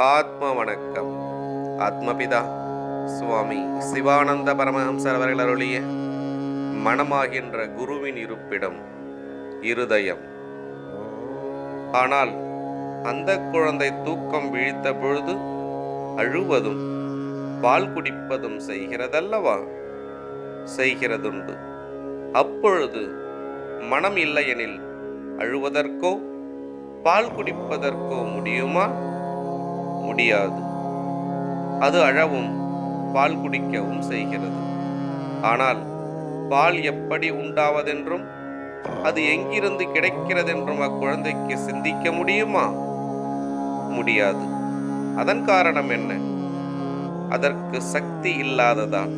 ஆத்ம வணக்கம் ஆத்மபிதா சுவாமி சிவானந்த பரமஹம்சர் அவர்கள் அருளிய மனமாகின்ற குருவின் இருப்பிடம் இருதயம். ஆனால் அந்த குழந்தை தூக்கம் விழித்த பொழுது அழுவதும் பால் குடிப்பதும் செய்கிறதல்லவா? செய்கிறதுண்டு. அப்பொழுது மனம் இல்லையெனில் அழுவதற்கோ பால் குடிப்பதற்கோ முடியுமா? முடியாது. அது அழவும் பால் குடிக்கவும் செய்கிறது. ஆனால் பால் எப்படி உண்டாவதென்றும் அது எங்கிருந்து கிடைக்கிறதென்றும் அக்குழந்தைக்கு சிந்திக்க முடியுமா? முடியாது. அதன் காரணம் என்ன? அதற்கு சக்தி இல்லாததான்.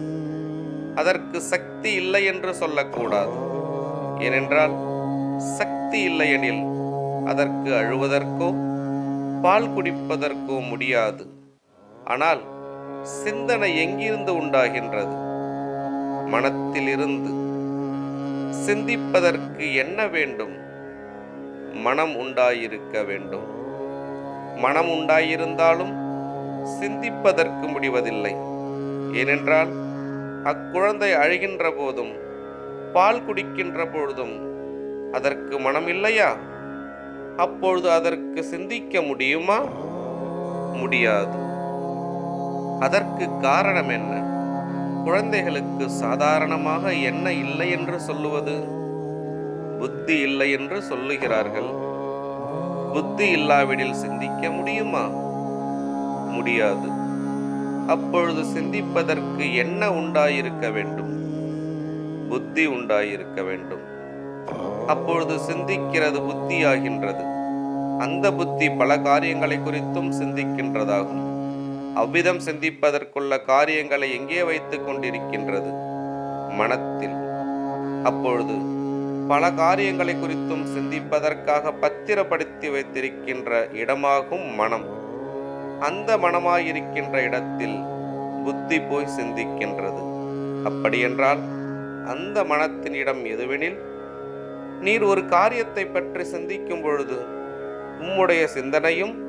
அதற்கு சக்தி இல்லை என்று சொல்லக்கூடாது. ஏனென்றால் சக்தி இல்லையெனில் அதற்கு அழுவதற்கோ பால் குடிப்பதற்கோ முடியாது. ஆனால் சிந்தனை எங்கிருந்து உண்டாகின்றது? மனத்திலிருந்து. சிந்திப்பதற்கு என்ன வேண்டும்? மனம் உண்டாயிருக்க வேண்டும். மனம் உண்டாயிருந்தாலும் சிந்திப்பதற்கு முடிவதில்லை. ஏனென்றால் அக்குழந்தை அழுகின்ற போதும் பால் குடிக்கின்ற பொழுதும் அதற்கு மனம் இல்லையா அப்பொழுது அதற்கு சிந்திக்க முடியுமா? முடியாது. அதற்கு காரணம் என்ன? குழந்தைகளுக்கு சாதாரணமாக என்ன இல்லை என்று சொல்லுவது? புத்தி இல்லை என்று சொல்லுகிறார்கள். புத்தி இல்லாவிடில் சிந்திக்க முடியுமா? முடியாது. அப்பொழுது சிந்திப்பதற்கு என்ன உண்டாயிருக்க வேண்டும்? புத்தி உண்டாயிருக்க வேண்டும். அப்பொழுது சிந்திக்கிறது புத்தியாகின்றது. அந்த புத்தி பல காரியங்களை குறித்தும் சிந்திக்கின்றதாகும். அவ்விதம் சிந்திப்பதற்குள்ள காரியங்களை எங்கே வைத்துக் கொண்டிருக்கின்றது? மனத்தில். அப்பொழுது பல காரியங்களை குறித்தும் சிந்திப்பதற்காக பத்திரப்படுத்தி வைத்திருக்கின்ற இடமாகும் மனம். அந்த மனமாயிருக்கின்ற இடத்தில் புத்தி போய் சிந்திக்கின்றது. அப்படியென்றால் அந்த மனத்தின் இடம் எதுவெனில் நீர் ஒரு காரியத்தை பற்றி சிந்திக்கும் பொழுது உம்முடைய சிந்தனையும்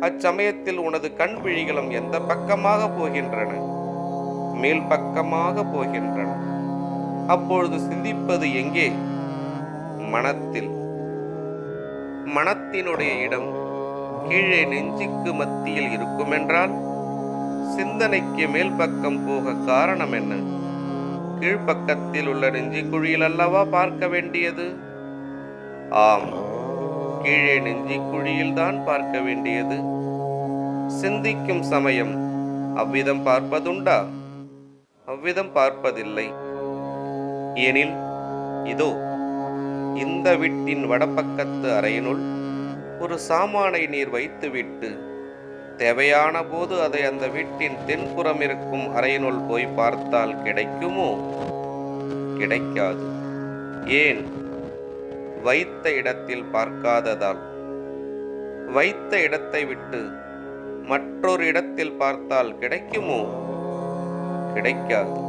அச்சமயத்தில் உனது கண் விழிகளும் எந்த பக்கமாக போகின்றன? மேல் பக்கமாக போகின்றன. அப்பொழுது சிந்திப்பது எங்கே? மனத்தில். மனத்தினுடைய இடம் கீழே நெஞ்சுக்கு மத்தியில் இருக்குமென்றால் சிந்தனைக்கு மேல் பக்கம் போக காரணம் என்ன? கீழ்ப்பக்கத்தில் உள்ள நெஞ்சிக்குழியில் அல்லவா பார்க்க வேண்டியது? ஆம். கீழே நெஞ்சிக்குழியில் தான் பார்க்க வேண்டியது. சிந்திக்கும் சமயம். அவ்விதம் பார்ப்பதுண்டா? அவ்விதம் பார்ப்பதில்லை. எனில் இதோ இந்த வீட்டின் வடபக்கத்து அறையினுள் ஒரு சாமானை நீர் வைத்துவிட்டு தேவையான போது அதை அந்த வீட்டின் தென்புறம் இருக்கும் அறையினுள் போய் பார்த்தால் கிடைக்குமோ? கிடைக்காது. ஏன்? வைத்த இடத்தில் பார்க்காததால். வைத்த இடத்தை விட்டு மற்றொரு இடத்தில் பார்த்தால் கிடைக்குமோ? கிடைக்காது.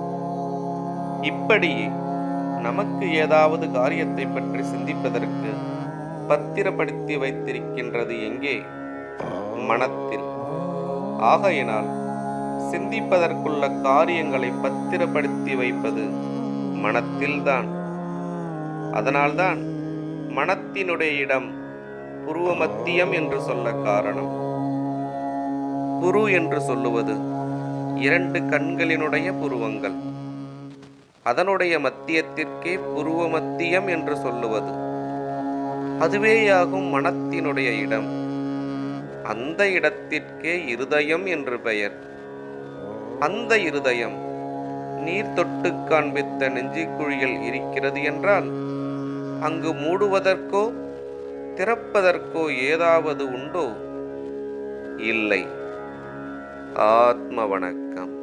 இப்படியே நமக்கு ஏதாவது காரியத்தை பற்றி சிந்திப்பதற்கு பத்திரப்படுத்தி வைத்திருக்கின்றது எங்கே? மனத்தில். ஆகையினால் சிந்திப்பதற்குள்ள காரியங்களை பத்திரப்படுத்தி வைப்பது மனத்தில்தான். அதனால்தான் மனத்தினுடைய இடம் புருவ மத்தியம் என்று சொல்ல காரணம். புரு என்று சொல்லுவது இரண்டு கண்களினுடைய புருவங்கள். அதனுடைய மத்தியத்திற்கே புருவ மத்தியம் என்று சொல்லுவது. அதுவேயாகும் மனத்தினுடைய இடம். அந்த இடத்திற்கே இருதயம் என்று பெயர். அந்த இருதயம் நீர் தொட்டு காண்பித்த நெஞ்சிக்குழியில் இருக்கிறது என்றால் அங்கு மூடுவதற்கோ திறப்பதற்கோ ஏதாவது உண்டோ? இல்லை. ஆத்ம வணக்கம்